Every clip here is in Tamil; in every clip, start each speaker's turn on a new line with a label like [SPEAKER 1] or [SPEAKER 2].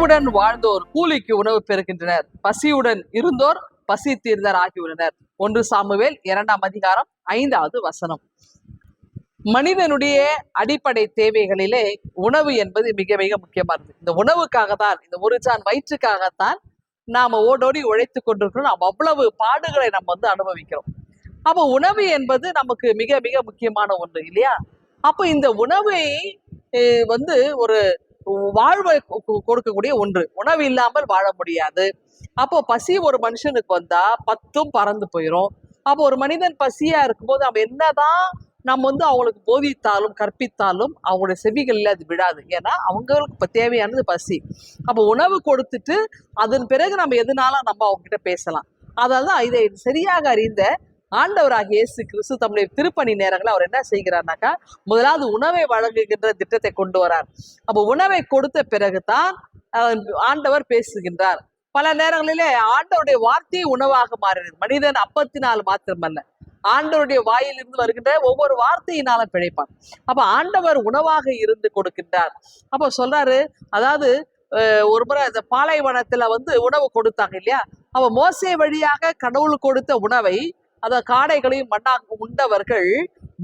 [SPEAKER 1] உணவுடன் வாழ்ந்தோர் கூலிக்கு உணவு பெறுகின்றனர். பசியுடன் இருந்தோர் பசி தீர்ந்தர் ஆகியுள்ளனர். ஒன்று சாமுவேல் இரண்டாம் அதிகாரம் ஐந்தாவது வசனம். மனிதனுடைய அடிப்படை தேவைகளிலே உணவு என்பது மிக மிக முக்கியமானது. இந்த உணவுக்காக தான் இந்த ஒரு சான் வயிற்றுக்காகத்தான் நாம ஓடோடி உழைத்து கொண்டிருக்கிறோம். நாம் அவ்வளவு பாடுகளை நம்ம வந்து அனுபவிக்கிறோம். அப்போ உணவு என்பது நமக்கு மிக மிக முக்கியமான ஒன்று இல்லையா? அப்போ இந்த உணவை அஹ், வந்து ஒரு வாழ்வை கொ- கொடுக்கக்கூடிய ஒன்று. உணவு இல்லாமல் வாழ முடியாது. அப்போ பசி ஒரு மனுஷனுக்கு வந்தா பத்தும் பறந்து போயிடும் அப்போ ஒரு மனிதன் பசியா இருக்கும்போது அவன் என்னதான் நம்ம வந்து அவங்களுக்கு போதித்தாலும் கற்பித்தாலும் அவங்களுடைய செவிகளில் அது விடாது ஏன்னா அவங்களுக்கு இப்போ தேவையானது பசி. அப்போ உணவு கொடுத்துட்டு அதன் பிறகு நம்ம எதுனாலும் நம்ம அவங்ககிட்ட பேசலாம். அதாவது இதை சரியாக அறிந்த ஆண்டவராக இயேசு கிறிஸ்து தம்முடைய திருப்பணி நேரங்களில் அவர் என்ன செய்கிறார்னாக்கா முதலாவது உணவை வழங்குகின்ற திட்டத்தை கொண்டு வரார். அப்போ உணவை கொடுத்த பிறகுதான் ஆண்டவர் பேசுகின்றார். பல நேரங்களிலே ஆண்டவருடைய வார்த்தை உணவாக மாறினது. மனிதன் அப்பத்தினால் மாத்திரமல்ல. ஆண்டவருடைய வாயிலிருந்து வருகின்ற ஒவ்வொரு வார்த்தையினாலும் பிழைப்பான். அப்ப ஆண்டவர் உணவாக இருந்து கொடுக்கின்றார். அப்ப சொல்றாரு அதாவது அஹ், ஒரு முறை அந்த பாலைவனத்துல வந்து உணவு கொடுத்தாங்க இல்லையா? அவ மோசை வழியாக கடவுள் கொடுத்த உணவை அந்த காடைகளையும் மண்ணாக உண்டவர்கள்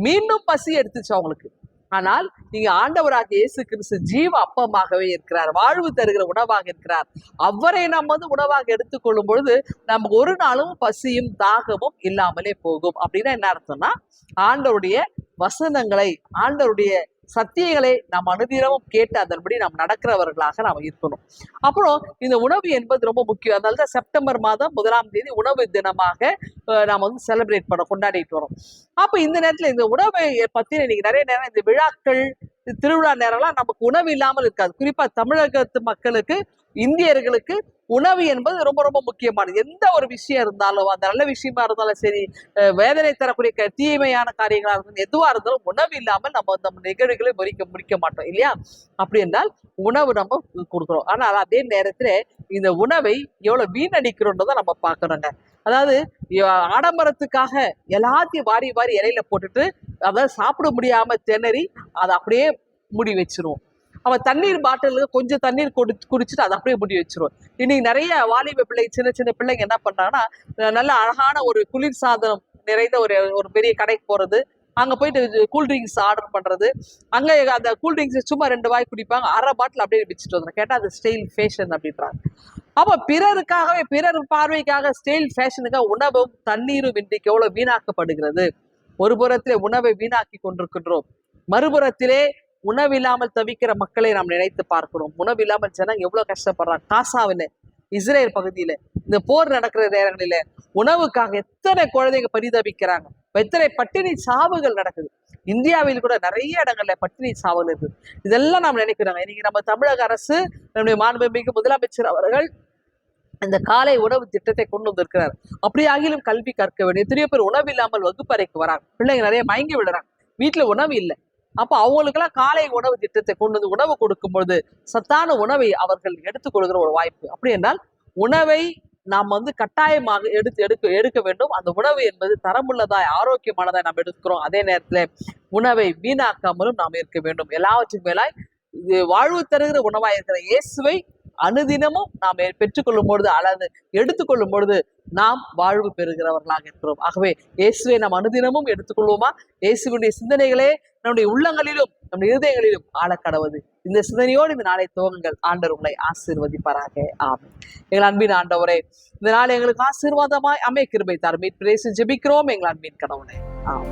[SPEAKER 1] மீண்டும் பசி எடுத்துச்சு அவங்களுக்கு. ஆனால் நீங்க ஆண்டவராக இயேசு கிறிஸ்து ஜீவ அப்பமாகவே இருக்கிறார் வாழ்வு தருகிற உணவாக இருக்கிறார். அவரை நம்ம வந்து உணவாக எடுத்துக்கொள்ளும் பொழுது நமக்கு ஒரு நாளும் பசியும் தாகமும் இல்லாமலே போகும். அப்படின்னா என்ன அர்த்தம்னா ஆண்டவருடைய வசனங்களை ஆண்டவருடைய சத்தியங்களை நாம் அனுதினமும் கேட்டு அதன்படி நாம் நடக்கிறவர்களாக நாம் இருக்கணும். அப்புறம் இந்த உணவு என்பது ரொம்ப முக்கியம். அதனால தான் செப்டம்பர் மாதம் முதலாம் தேதி உணவு தினமாக நாம் வந்து செலிப்ரேட் பண்ண கொண்டாடிட்டு வரோம். அப்போ இந்த நேரத்தில் இந்த உணவை பற்றி இன்னைக்கு நிறைய நேரம் இந்த விழாக்கள் திருவிழா நேரம்லாம் நமக்கு உணவு இல்லாமல் இருக்காது. குறிப்பாக தமிழகத்து மக்களுக்கு இந்தியர்களுக்கு உணவு என்பது ரொம்ப ரொம்ப முக்கியமானது. எந்த ஒரு விஷயம் இருந்தாலும் அந்த நல்ல விஷயமா இருந்தாலும் சரி வேதனை தரக்கூடிய தீமையான காரியங்களாக இருந்தாலும் எதுவாக இருந்தாலும் உணவு இல்லாமல் நம்ம நம்ம நிகழ்வுகளை முறிக்க முடிக்க மாட்டோம் இல்லையா? அப்படி என்றால் உணவு நம்ம கொடுக்குறோம். ஆனால் அதே நேரத்தில் இந்த உணவை எவ்வளோ வீணடிக்கிறோன்றதை நம்ம பார்க்கணுங்க. அதாவது ஆடம்பரத்துக்காக எல்லாத்தையும் வாரி வாரி இலையில போட்டுட்டு அதை சாப்பிட முடியாம திணறி அதை அப்படியே முடி வச்சிருவோம். அவன் தண்ணீர் பாட்டிலுக்கு கொஞ்சம் தண்ணீர் குடி குடிச்சிட்டு அதை அப்படியே முடி வச்சிருவோம் இன்னைக்கு நிறைய வாலிப பிள்ளை சின்ன சின்ன பிள்ளைங்க என்ன பண்றாங்கன்னா நல்ல அழகான ஒரு குளிர் சாதனம் நிறைந்த ஒரு ஒரு பெரிய கடைக்கு போறது. அங்க போயிட்டு கூல்ட்ரிங்க்ஸ் ஆர்டர் பண்றது. அங்க அந்த கூல்ட்ரிங்க்ஸ் சும்மா ரெண்டு வாய் குடிப்பாங்க. அரை பாட்டில் அப்படியே வச்சுட்டு வந்துடும் கேட்டா அது ஸ்டைல் ஃபேஷன் அப்படின்றாங்க. அப்போ பிறருக்காகவே பிறர் பார்வைக்காக ஸ்டைல் ஃபேஷனுக்காக உணவும் தண்ணீரும் இன்றைக்கு எவ்வளவு வீணாக்கப்படுகிறது. ஒரு புறத்திலே உணவை வீணாக்கி கொண்டிருக்கின்றோம். மறுபுறத்திலே உணவில்லாமல் தவிக்கிற மக்களை நாம் நினைத்து பார்க்கிறோம். உணவில்லாமல் ஜனங்க எவ்வளவு கஷ்டப்படுறாங்க. காசாவில் இஸ்ரேல் பகுதியில இந்த போர் நடக்கிற நேரங்களில உணவுக்காக எத்தனை குழந்தைங்க பரிதவிக்கிறாங்க எத்தனை பட்டினி சாவுகள் நடக்குது. இந்தியாவில் கூட நிறைய இடங்கள்ல பட்டினி சாவுகள் இருக்குது இதெல்லாம் நாம் நினைக்கிறாங்க. இன்னைக்கு நம்ம தமிழக அரசு நம்முடைய மாண்புமிகு முதலமைச்சர் அவர்கள் இந்த காலை உணவு திட்டத்தை கொண்டு வந்திருக்கிறார். அப்படி ஆகிலும் கல்வி கற்க வேண்டும். எத்தனையோ பேர் உணவு இல்லாமல் வகுப்பறைக்கு வராங்க. பிள்ளைங்க நிறைய மயங்கி விடுறாங்க வீட்டுல உணவு இல்லை. அப்போ அவங்களுக்கெல்லாம் காலை உணவு திட்டத்தை கொண்டு வந்து உணவு கொடுக்கும் பொழுது சத்தான உணவை அவர்கள் எடுத்துக்கொள்கிற ஒரு வாய்ப்பு. அப்படி என்றால் உணவை நாம் வந்து கட்டாயமாக எடுத்து எடுக்க எடுக்க வேண்டும். அந்த உணவு என்பது தரமுள்ளதாய் ஆரோக்கியமானதாய் நாம் எடுக்கிறோம். அதே நேரத்தில் உணவை வீணாக்காமலும் நாம் இருக்க வேண்டும். எல்லாவற்றுக்கும் மேலாய் இது வாழ்வு தருகிற உணவாக இருக்கிற இயேசுவை அனுதினமும் நாம் பெற்றுக்கொள்ளும் பொழுது அல்லது எடுத்துக்கொள்ளும் பொழுது நாம் வாழ்வு பெறுகிறவர்களாக இருக்கிறோம். ஆகவே இயேசுவை நாம் அனுதினமும் எடுத்துக்கொள்வோமா? இயேசுவினுடைய சிந்தனைகளே நம்முடைய உள்ளங்களிலும் நம்முடைய இருதயங்களிலும் ஆளக்கடவது இந்த சிந்தனையோடு இந்த நாளை துவங்குங்கள். ஆண்டவர் உங்களை ஆசீர்வதிப்பாராக. ஆம் எங்கள் அன்பின் ஆண்டவரே இந்த நாள் எங்களுக்கு ஆசீர்வாதமாய் அமை கிருபை தார் மீட் பிரேசி ஜெபிக்கிறோம் எங்கள் அன்பின் கடவுளே ஆம்